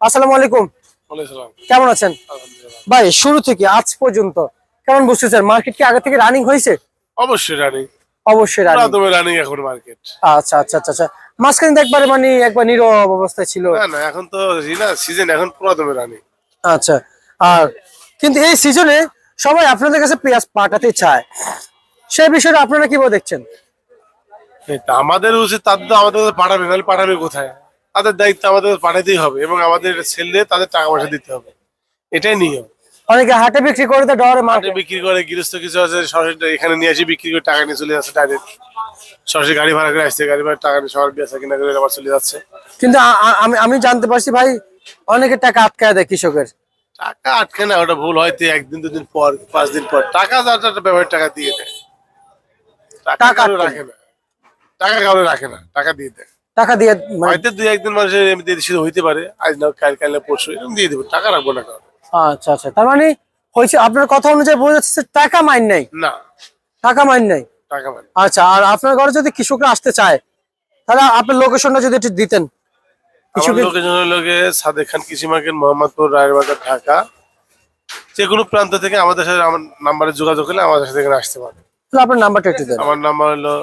আসসালামু আলাইকুম। কেমন আছেন? ভাই শুরু থেকে আজ পর্যন্ত কেমন বুঝতেছেন? মার্কেট কি আগে থেকে রানিং হয়েছে? অবশ্যই রানিং অবশ্যই রানিং এখন মার্কেট আচ্ছা আচ্ছা আচ্ছা আচ্ছা। মাঝখানে একবারে মানে একবার নীরব অবস্থায় ছিল। না না এখন তো সিজন এখন রানিং আচ্ছা আর কিন্তু এই সিজনে সবাই আপনাদের কাছে পেঁয়াজ পাঠাতে চায়। সেই বিষয়টা আপনারা কীভাবে দেখছেন? আমাদের উচিত তাদের তো আমাদের পাঠাবে নাহলে পাঠাবে কোথায়? তাদের দায়িত্ব আমাদের পাঠাতেই হবে এবং আমাদের দিয়ে তাদের টাকা পয়সা দিতে হবে। এটাই নিয়ম। অনেকে হাটে বিক্রি করে তো ডরে মাঠে। বিক্রি করে গৃহস্থ কিছু আছে সরাসরি এখানে নিয়ে আসি বিক্রি করে টাকা নিয়ে চলে যাচ্ছে ডাইরেক্ট সরাসরি গাড়ি ভাড়া করে আসছে গাড়ি ভাড়া টাকা নিয়ে সবার বেচা কিনা করে আবার চলে যাচ্ছে। কিন্তু আমি আমি জানতে পারছি ভাই অনেকে টাকা আটকায় দেয় কৃষকের। টাকা আটকে না ওটা ভুল হয়তো একদিন দুদিন পর পাঁচ দিন পর। টাকা যার যার ব্যবহার টাকা দিয়ে দেয়। টাকা টাকা কারও রাখে না। টাকা কারও রাখে না টাকা দিয়ে দেয়। টাকা দিয়ে মানে হয়তো দুই একদিন মানুষের এমনি দেশে হইতে পারে। আজ না কাল কাল না পরশু এরকম দিয়ে দেবো। টাকা রাখব না আচ্ছা আচ্ছা। তার মানে হয়েছে আপনার কথা অনুযায়ী বোঝা যাচ্ছে টাকা মাইন নাই। না। টাকা মাইন নাই। টাকা মানে আচ্ছা আর আপনার ঘরে যদি কৃষকরা আসতে চায় তাহলে আপনার লোকেশনটা যদি একটু দিতেন। সাদেক খান কৃষি মার্কেট মোহাম্মদপুর রায়েরবাজার ঢাকা। যে কোনো প্রান্ত থেকে আমাদের সাথে আমার নাম্বারে যোগাযোগ করলে আমাদের সাথে এখানে আসতে পারে আপনার নাম্বারটা একটু দেন। আমার নাম্বার হলো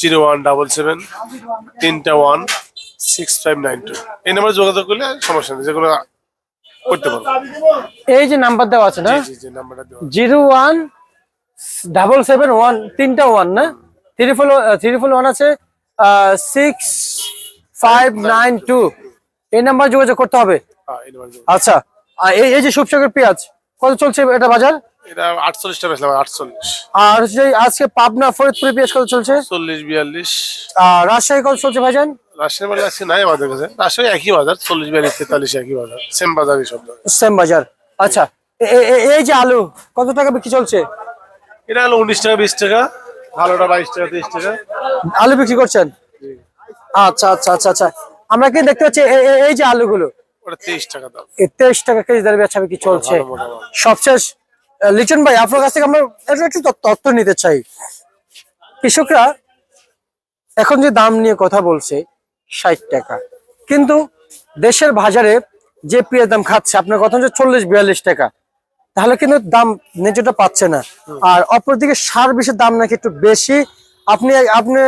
জিরো ওয়ান ডাবল সেভেন তিনটা one six five nine two. এই নাম্বারে যোগাযোগ করলে সমস্যা নেই যে কোনো করতে পারব এই যে নাম্বার দেওয়া আছে না? Zero one double seven one তিনটা ওয়ান না? Three four three four one আছে সিক্স ফাইভ নাইন টু এই নাম্বার যোগাযোগ করতে হবে। হ্যাঁ আচ্ছা এই যে শুভসাগর পেঁয়াজ কত চলছে এটা বাজার? এটা আটচল্লিশটা আটচল্লিশ। আর হচ্ছে আজকে পাবনা ফরিদপুরে পেঁয়াজ কত চলছে? চল্লিশ বিয়াল্লিশ। আর রাজশাহী কত চলছে ভাইজান? রাজশাহী বাজার আজকে নাই আমাদের কাছে। রাজশাহী একই বাজার চল্লিশ বিয়াল্লিশ তেতাল্লিশ একই বাজার। সেম বাজারই সব জায়গায়। সেম বাজার। আচ্ছা এই যে আলু কত টাকা বিক্রি চলছে? এটা হলো উনিশ টাকা বিশ টাকা ভালোটা বাইশ টাকা তেইশ টাকা। আলু বিক্রি করছেন? আচ্ছা আচ্ছা আচ্ছা আচ্ছা। আমরা কি দেখতে পাচ্ছি এই যে আলুগুলো? তেইশ টাকা দাম। তেইশ টাকা কেজি দরে বেচা বিক্রি চলছে। সবশেষ লিটন ভাই, আপনার কাছ থেকে আমরা একটু তথ্য- নিতে চাই। কৃষকরা এখন যে দাম নিয়ে কথা বলছে, ষাট টাকা। কিন্তু দেশের বাজারে যে পেঁয়াজ দাম খাচ্ছে, আপনার কথা হচ্ছে চল্লিশ, বিয়াল্লিশ টাকা। তাহলে কিন্তু দাম ন্যায্যটা পাচ্ছে না। আর অপরদিকে সার বিষের দাম নাকি একটু বেশি। আপনি আপনি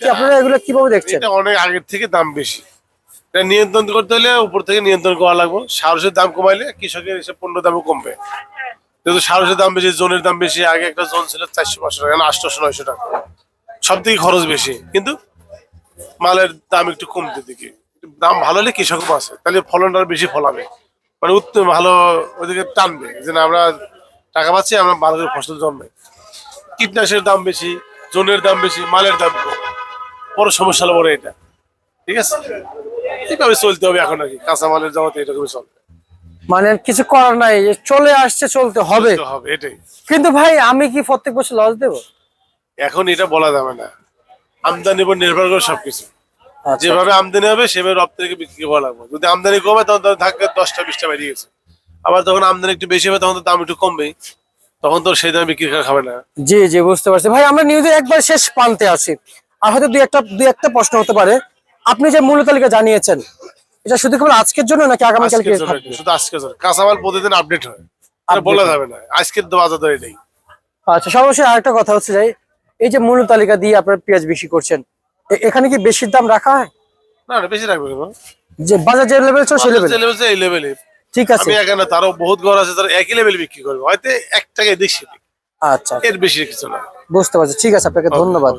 কি আপনারা এগুলো কীভাবে দেখছেন? অনেক আগের থেকে দাম বেশি। এটা নিয়ন্ত্রণ করতে হলে উপর থেকে নিয়ন্ত্রণ করা লাগবে। সারসের দাম কমাইলে কৃষকের এসে পণ্য দামও কমবে। যেহেতু সারসের দাম বেশি, জোনের দাম বেশি, আগে একটা জোন ছিল চারশো, পাঁচশো টাকা না আটশোশো নয়শো টাকা। সব থেকে খরচ বেশি, কিন্তু মালের দাম একটু কমতে দিকে। দাম ভালো হলে কৃষকও বাঁচে তাহলে ফলনটা বেশি ফলাবে। মানে উত্তম ভালো ওইদিকে টানবে, যে না আমরা টাকা পাচ্ছি, আমরা ভালো করে ফসল জন্মে কীটনাশকের দাম বেশি, জোনের দাম বেশি, মালের দাম কম। বড় সমস্যা হলো বড় এটা। ঠিক আছে? এইভাবে চলতে হবে এখন আর কি। কাঁচামালের জগতে এরকমই চলবে। মানে কিছু করার নাই চলে আসছে চলতে হবে। হবে এটাই। কিন্তু ভাই আমি কি প্রত্যেক বছর লস দেবো? এখন এটা বলা যাবে না। আমদানির উপর নির্ভর করে সবকিছু। আচ্ছা। যেভাবে আমদানি হবে সেভাবে রপ্তানিকে বিক্রি করা লাগবে। যদি আমদানি কমে তখন তো ধাক্কা দশটা বিশটা বেরিয়ে গেছে। আবার যখন আমদানি একটু বেশি হবে তখন তো দাম একটু কমবেই। তখন তো সেই দামে বিক্রি করা খাবে না। জি জি বুঝতে পারছি। ভাই আমরা নিউজে একবার শেষ প্রান্তে আছি। আর হয়তো দুই একটা দুই একটা প্রশ্ন হতে পারে। আপনি যে মূল্য তালিকা জানিয়েছেন এটা শুধু কেবল আজকের জন্য নাকি জন্য থাকবে? শুধু আজকের জন্য। কাঁচামাল প্রতিদিন আপডেট হয়। আর বলা যাবে না। আজকের বাজার দর এটাই আচ্ছা সর্বশেষ আরেকটা কথা হচ্ছে যে এই যে মূল্য তালিকা দিয়ে আপনার পেঁয়াজ বিক্রি করছেন এখানে কি বেশির দাম রাখা হয়? না না বেশি রাখবে যে বাজার যে লেভেল ছিল সেই লেভেল যে এই লেভেলে ঠিক আছে। আমি এখানে তারও বহুত ঘর আছে তারা একই লেভেল বিক্রি করবে। হয়তো এক টাকায় দেখছি আচ্ছা এর বেশি কিছু না। বুঝতে পারছি। ঠিক আছে আপনাকে ধন্যবাদ.